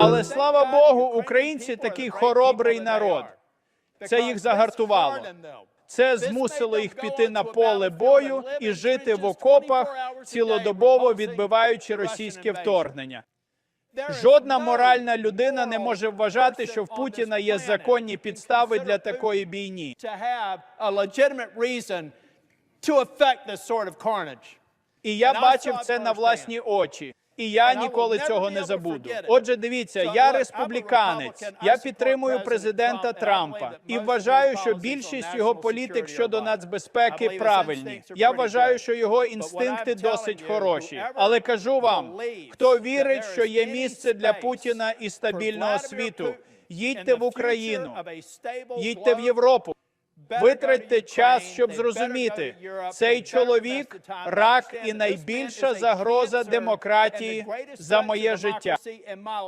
Але слава Богу, українці такий хоробрий народ. Це їх загартувало. Це змусило їх піти на поле бою і жити в окопах, цілодобово відбиваючи російське вторгнення. Жодна моральна людина не може вважати, що в Путіна є законні підстави для такої бійні. І я бачив це на власні очі. І я ніколи цього не забуду. Отже, дивіться, я республіканець. Я підтримую президента Трампа і вважаю, що більшість його політик щодо нацбезпеки правильні. Я вважаю, що його інстинкти досить хороші. Але кажу вам, хто вірить, що є місце для Путіна і стабільного світу, їдьте в Україну, їдьте в Європу. Витратьте час, щоб зрозуміти, цей чоловік рак і найбільша загроза демократії за моє життя.